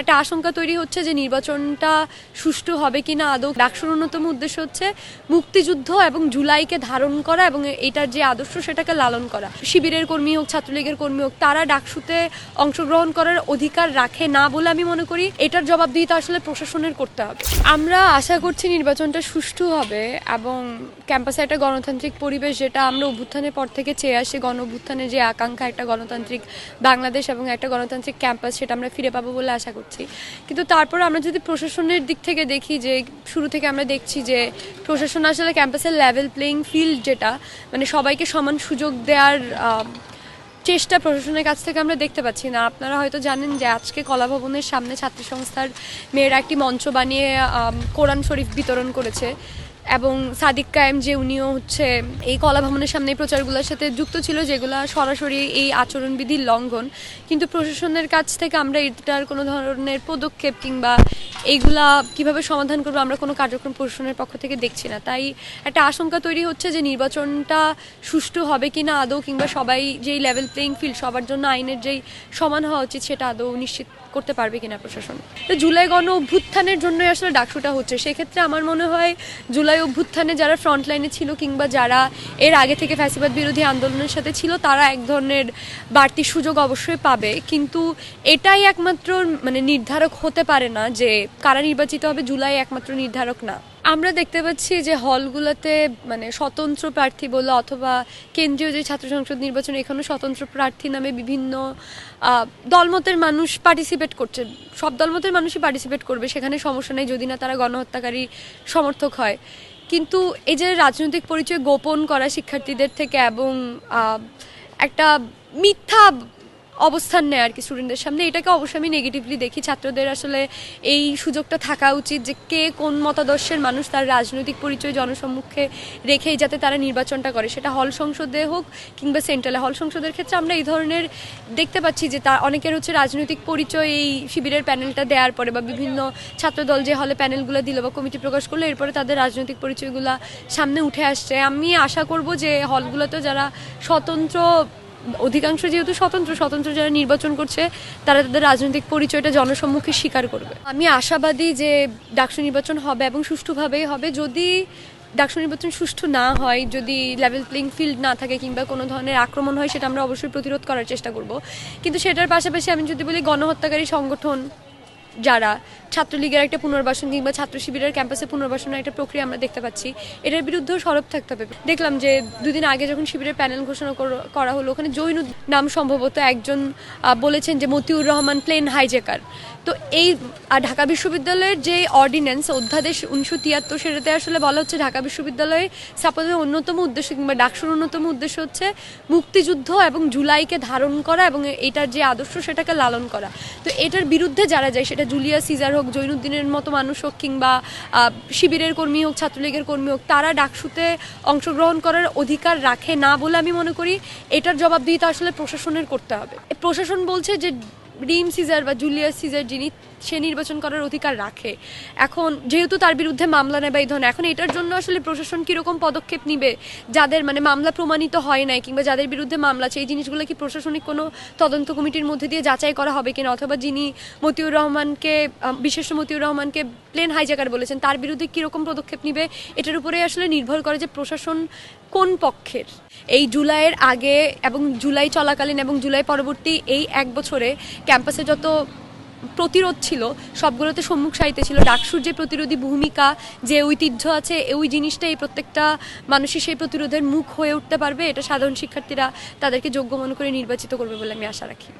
একটা আশঙ্কা তৈরি হচ্ছে যে নির্বাচনটা সুষ্ঠু হবে কিনা। আদৌ ডাকসুর অন্যতম উদ্দেশ্য হচ্ছে মুক্তিযুদ্ধ এবং জুলাইকে ধারণ করা এবং এটার যে আদর্শ সেটাকে লালন করা। শিবিরের কর্মী হোক, ছাত্রলীগের কর্মী হোক, তারা ডাকসুতে অংশগ্রহণ করার অধিকার রাখে না বলে আমি মনে করি। এটার জবাবদিহিতা আসলে প্রশাসনের করতে হবে। আমরা আশা করছি নির্বাচনটা সুষ্ঠু হবে এবং ক্যাম্পাসে একটা গণতান্ত্রিক পরিবেশ যেটা আমরা অভ্যুত্থানের পর থেকে চেয়ে আসি। গণ অভ্যুত্থানের যে আকাঙ্ক্ষা, একটা গণতান্ত্রিক বাংলাদেশ এবং একটা গণতান্ত্রিক ক্যাম্পাস, সেটা আমরা ফিরে পাবো বলে আশা করছি। কিন্তু তারপর আমরা যদি প্রশাসনের দিক থেকে দেখি যে, শুরু থেকে আমরা দেখছি যে, প্রশাসন আসলে ক্যাম্পাসের লেভেল প্লেইং ফিল্ড যেটা মানে সবাইকে সমান সুযোগ দেওয়ার চেষ্টা প্রশাসনের কাছ থেকে আমরা দেখতে পাচ্ছি না। আপনারা হয়তো জানেন যে আজকে কলাভবনের সামনে ছাত্র সংস্থার মেয়েরা একটি মঞ্চ বানিয়ে কোরআন শরীফ বিতরণ করেছে। এবং সাদিক কায়েম যে উনিও হচ্ছে এই কলা ভবনের সামনে প্রচারগুলোর সাথে যুক্ত ছিল, যেগুলো সরাসরি এই আচরণবিধির লঙ্ঘন। কিন্তু প্রশাসনের কাছ থেকে আমরা এটার কোনো ধরনের পদক্ষেপ কিংবা এইগুলা কীভাবে সমাধান করব আমরা কোনো কার্যক্রম প্রশাসনের পক্ষ থেকে দেখছি না। তাই একটা আশঙ্কা তৈরি হচ্ছে যে নির্বাচনটা সুষ্ঠু হবে কি না আদৌ, কিংবা সবাই যেই লেভেল প্লেইং ফিল্ড সবার জন্য আইনের যেই সমান হওয়া উচিত, সেটা আদৌ নিশ্চিত করতে পারবে কিনা প্রশাসন? তো জুলাই গণ অভ্যুত্থানের জন্যই আসলে ডাকসুটা হচ্ছে। সেক্ষেত্রে আমার মনে হয় জুলাই অভ্যুত্থানে যারা ফ্রন্ট লাইনে ছিল কিংবা যারা এর আগে থেকে ফ্যাসিবাদ বিরোধী আন্দোলনের সাথে ছিল, তারা এক ধরনের বাড়তি সুযোগ অবশ্যই পাবে। কিন্তু এটাই একমাত্র মানে নির্ধারক হতে পারে না যে কারা নির্বাচিত হবে, জুলাই একমাত্র নির্ধারক না। আমরা দেখতে পাচ্ছি যে হলগুলোতে মানে স্বতন্ত্র প্রার্থী বলো অথবা কেন্দ্রীয় যে ছাত্র সংসদ নির্বাচন, এখানেও স্বতন্ত্র প্রার্থী নামে বিভিন্ন দলমতের মানুষ পার্টিসিপেট করছে। সব দলমতের মানুষই পার্টিসিপেট করবে, সেখানে সমস্যা নেই, যদি না তারা গণহত্যাকারী সমর্থক হয়। কিন্তু এই যে রাজনৈতিক পরিচয় গোপন করা শিক্ষার্থীদের থেকে এবং একটা মিথ্যা অবস্থান নেয় আর কি স্টুডেন্টদের সামনে। এটাকে অবশ্যই আমি নেগেটিভলি দেখি। ছাত্রদের আসলে এই সুযোগটা থাকা উচিত যে কে কোন মতাদর্শের মানুষ তার রাজনৈতিক পরিচয় জনসম্মুখে রেখেই যাতে তারা নির্বাচনটা করে। সেটা হল সংসদে হোক কিংবা সেন্ট্রালে হল সংসদের ক্ষেত্রে আমরা এই ধরনের দেখতে পাচ্ছি যে তা অনেকের হচ্ছে রাজনৈতিক পরিচয় এই শিবিরের প্যানেলটা দেওয়ার পরে বা বিভিন্ন ছাত্রদল যে হলে প্যানেলগুলো দিল বা কমিটি প্রকাশ করল, এরপরে তাদের রাজনৈতিক পরিচয়গুলো সামনে উঠে আসছে। আমি আশা করব যে হলগুলোতে যারা স্বতন্ত্র অধিকাংশ যেহেতু স্বতন্ত্র স্বতন্ত্র যারা নির্বাচন করছে, তারা তাদের রাজনৈতিক পরিচয়টা জনসম্মুখে স্বীকার করবে। আমি আশাবাদী যে ডাকসু নির্বাচন হবে এবং সুষ্ঠুভাবেই হবে। যদি ডাকসু নির্বাচন সুষ্ঠু না হয়, যদি লেভেল প্লেইং ফিল্ড না থাকে কিংবা কোনো ধরনের আক্রমণ হয়, সেটা আমরা অবশ্যই প্রতিরোধ করার চেষ্টা করব। কিন্তু সেটার পাশাপাশি আমি যদি বলি, গণহত্যাকারী সংগঠন যারা ছাত্রলীগের একটা পুনর্বাসন কিংবা ছাত্র শিবিরের ক্যাম্পাসে পুনর্বাসনের একটা প্রক্রিয়া আমরা দেখতে পাচ্ছি, এটার বিরুদ্ধেও সরব থাকতে হবে। দেখলাম যে দুদিন আগে যখন শিবিরের প্যানেল ঘোষণা করা হলো, ওখানে জৈন নাম সম্ভবত একজন বলেছেন যে মতিউর রহমান প্লেন হাইজেকার তো এই ঢাকা বিশ্ববিদ্যালয়ের যে অর্ডিন্যান্স অধ্যাদেশ উনিশশো তিয়াত্তর সেটাতে আসলে বলা হচ্ছে ঢাকা বিশ্ববিদ্যালয়ে স্থাপনের অন্যতম উদ্দেশ্য কিংবা ডাকসুর অন্যতম উদ্দেশ্য হচ্ছে মুক্তিযুদ্ধ এবং জুলাইকে ধারণ করা এবং এটার যে আদর্শ সেটাকে লালন করা। তো এটার বিরুদ্ধে যারা যায়, সেটা জুলিয়া সিজার হোক, জৈনুদ্দিনের মতো মানুষ হোক, কিংবা শিবিরের কর্মী হোক, ছাত্রলীগের কর্মী হোক, তারা ডাকসুতে অংশগ্রহণ করার অধিকার রাখে না বলে আমি মনে করি, এটার জবাবদিহিতা আসলে প্রশাসনের করতে হবে। প্রশাসন বলছে যে রিম সিজার বা জুলিয়াস সিজার যিনি সে নির্বাচন করার অধিকার রাখে। এখন যেহেতু তার বিরুদ্ধে মামলা নেয় বা এই ধরনের, এখন এটার জন্য আসলে প্রশাসন কীরকম পদক্ষেপ নিবে? যাদের মানে মামলা প্রমাণিত হয় নাই কিংবা যাদের বিরুদ্ধে মামলা আছে, এই জিনিসগুলো কি প্রশাসনিক কোনো তদন্ত কমিটির মধ্যে দিয়ে যাচাই করা হবে কিনা? অথবা যিনি মতিউর রহমানকে বিশেষ মতিউর রহমানকে প্লেন হাইজাকার বলেছেন, তার বিরুদ্ধে কীরকম পদক্ষেপ নিবে? এটার উপরে আসলে নির্ভর করে যে প্রশাসন কোন পক্ষের। এই জুলাইয়ের আগে এবং জুলাই চলাকালীন এবং জুলাই পরবর্তী এই এক বছরে ক্যাম্পাসে যত প্রতিরোধ ছিল, সবগুলোতে সম্মুখ সাহিত্যে ছিল। ডাকসুর যে প্রতিরোধী ভূমিকা, যে ঐতিহ্য আছে, ওই জিনিসটা এই প্রত্যেকটা মানুষই সেই প্রতিরোধের মুখ হয়ে উঠতে পারবে। এটা সাধারণ শিক্ষার্থীরা তাদেরকে যোগ্য মনে করে নির্বাচিত করবে বলে আমি আশা রাখি।